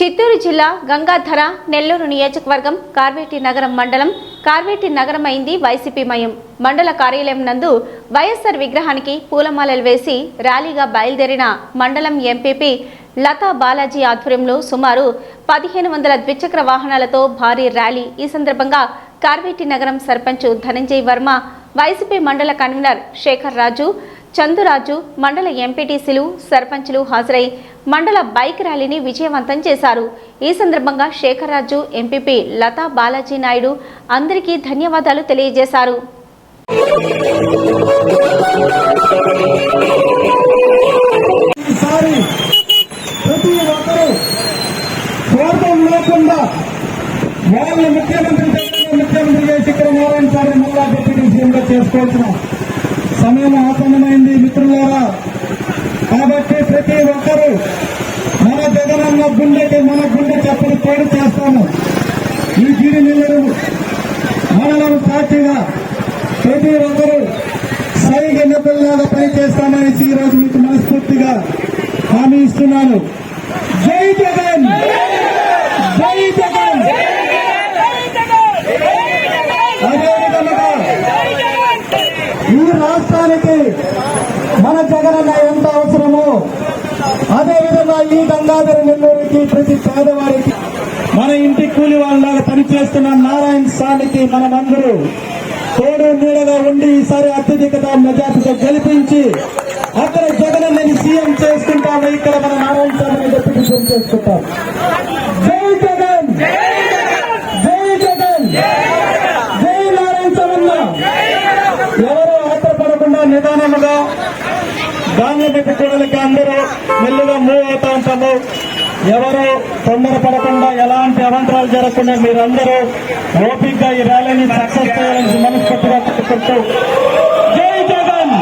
చిత్తూరు జిల్లా గంగాధర నెల్లూరు నియోజకవర్గం కార్వేటి నగరం మండలం కార్వేటి నగరం అయింది వైసీపీ మయం. మండల కార్యాలయం నందు వైఎస్ఆర్ విగ్రహానికి పూలమాలలు వేసి ర్యాలీగా బయలుదేరిన మండలం ఎంపీపీ లతా బాలాజీ ఆధ్వర్యంలో సుమారు పదిహేను వందల ద్విచక్ర వాహనాలతో భారీ ర్యాలీ. ఈ సందర్భంగా కార్వేటి నగరం సర్పంచ్ ధనంజయ్ వర్మ వైసీపీ మండల కన్వీనర్ శేఖర్ రాజు చందురాజు మండల ఎంపీటీసీలు సర్పంచ్లు హాజరై మండల బైక్ ర్యాలీని విజయవంతం చేశారు. ఈ సందర్భంగా శేఖర్రాజు ఎంపీపీ లతా బాలాజీ నాయుడు అందరికీ ధన్యవాదాలు తెలియజేశారు. ముఖ్యమంత్రి ముఖ్యమంత్రి నారాయణ సార్ మళ్ళా డిప్యూటీ సీఎంగా చేసుకోవాల్సిన సమయం ఆసన్నమైంది మిత్రులారా. కాబట్టి ప్రతి ఒక్కరూ మన జగనన్న గుండెకి మన గుండె చెప్పని తోడు చేస్తాము. ఈ గిరి నిలరు మనలను సాక్షిగా ప్రతి ఒక్కరూ సైగ నిపుణులాగా పనిచేస్తామనేసి ఈరోజు మీకు మనస్ఫూర్తిగా హామీ ఇస్తున్నాను. జై జగన్ జై జగన్ అదేవిధంగా ఈ రాష్ట్రానికి మన ఎంత అవసరమో. అదేవిధంగా ఈ గంగాధర నెల్లూరికి ప్రతి పేదవారికి మన ఇంటి కూలి వాళ్ళలాగా పనిచేస్తున్న నారాయణ స్వామికి మనమందరూ తోడు నీడగా ఉండి ఈసారి అత్యధికత మెజార్టీతో గెలిపించి అక్కడ జగనన్నని సీఎం చేసుకుంటాము. ఇక్కడ మన నారాయణ స్వామిని డిప్యూటీ సీఎం చేసుకుంటాం. జై జగన్! జై జగన్! జై నారాయణ స్వామి ఎవరు ఆత్రపడకుండా నిదానముగా ధాన్యం కూడలికి అందరూ మెల్లుగా మూవ్ అవుతా ఉంటాము. ఎవరు తొందరపడకుండా ఎలాంటి అవంతరాలు జరగకుండా మీరందరూ ఓపిక్గా ఈ ర్యాలీని సక్సెస్ చేయాలని మనస్ఫూర్తిగా కోరుకుంటూ జై జగన్!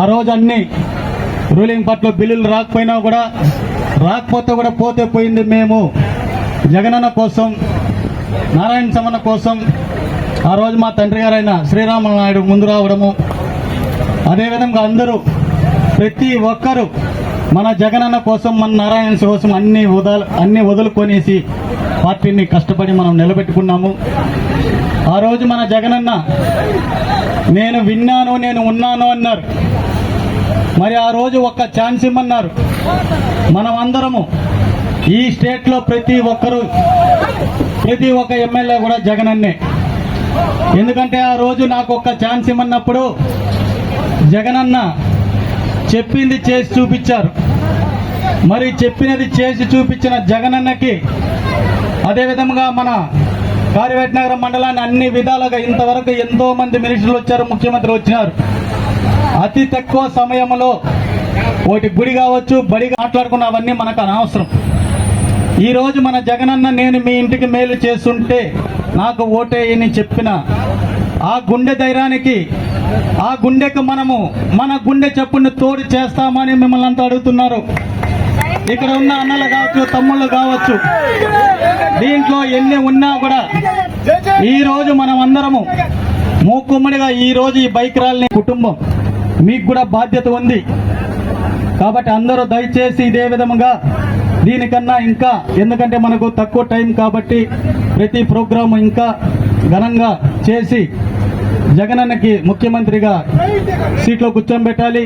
ఆ రోజు అన్ని రూలింగ్ పార్టీలో బిల్లులు రాకపోయినా కూడా రాకపోతే కూడా పోతే పోయింది మేము. జగనన్న కోసం నారాయణ సమన్న కోసం ఆ రోజు మా తండ్రి గారైన శ్రీరామ నాయుడు ముందు రావడము అదేవిధంగా అందరూ ప్రతి ఒక్కరూ మన జగనన్న కోసం మన నారాయణ కోసం అన్ని వదల అన్ని వదులుకొనేసి పార్టీని కష్టపడి మనం నిలబెట్టుకున్నాము. ఆ రోజు మన జగనన్న నేను విన్నాను నేను ఉన్నాను అన్నారు. మరి ఆ రోజు ఒక్క ఛాన్స్ ఇమ్మన్నారు. మనం అందరము ఈ స్టేట్లో ప్రతి ఒక్కరు ప్రతి ఒక్క ఎమ్మెల్యే కూడా జగనన్నే. ఎందుకంటే ఆ రోజు నాకు ఒక్క ఛాన్స్ ఇమ్మన్నప్పుడు జగనన్న చెప్పింది చేసి చూపించారు. మరి చెప్పినది చేసి చూపించిన జగనన్నకి అదేవిధంగా మన కార్యవేట నగరం మండలాన్ని అన్ని విధాలుగా ఇంతవరకు ఎంతో మంది మినిస్టర్లు వచ్చారు ముఖ్యమంత్రి వచ్చినారు. అతి తక్కువ సమయంలో ఒకటి గుడి కావచ్చు బడి మాట్లాడుకున్న అవన్నీ మనకు అనవసరం. ఈరోజు మన జగనన్న నేను మీ ఇంటికి మేలు చేస్తుంటే నాకు ఓటేయని చెప్పిన ఆ గుండె ధైర్యానికి ఆ గుండెకు మనము మన గుండె చెప్పుని తోడు చేస్తామని మిమ్మల్ని అంతా అడుగుతున్నారు. ఇక్కడ ఉన్న అన్నలు కావచ్చు తమ్ముళ్ళు కావచ్చు దీంట్లో ఎన్ని ఉన్నా కూడా ఈరోజు మనం అందరము మూకుమ్మడిగా ఈరోజు ఈ బైక్ రాలని కుటుంబం మీకు కూడా బాధ్యత ఉంది. కాబట్టి అందరూ దయచేసి ఇదే విధముగా దీనికన్నా ఇంకా ఎందుకంటే మనకు తక్కువ టైం కాబట్టి ప్రతి ప్రోగ్రాం ఇంకా ఘనంగా చేసి జగనన్నకి ముఖ్యమంత్రిగా సీట్లో కూర్చోబెట్టాలి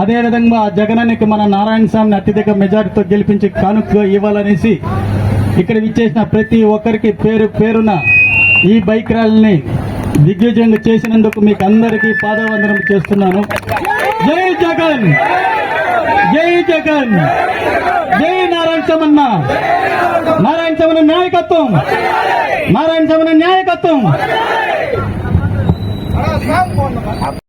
అదేవిధంగా జగనన్నకి మన నారాయణ స్వామిని అత్యధిక మెజారిటీతో గెలిపించి కానుక ఇవ్వాలనేసి ఇక్కడ విచ్చేసిన ప్రతి ఒక్కరికి పేరు పేరున ఈ బైక్ ర్యాలీని దిగ్విజయంగా చేసినందుకు మీకు అందరికీ పాదవందనం చేస్తున్నాను. జై జగన్! జై జగన్! జై నారాయణ సమన్న నారాయణ సమన్న నాయకత్వం! నారాయణ సమన్న నాయకత్వం! 啊要三个我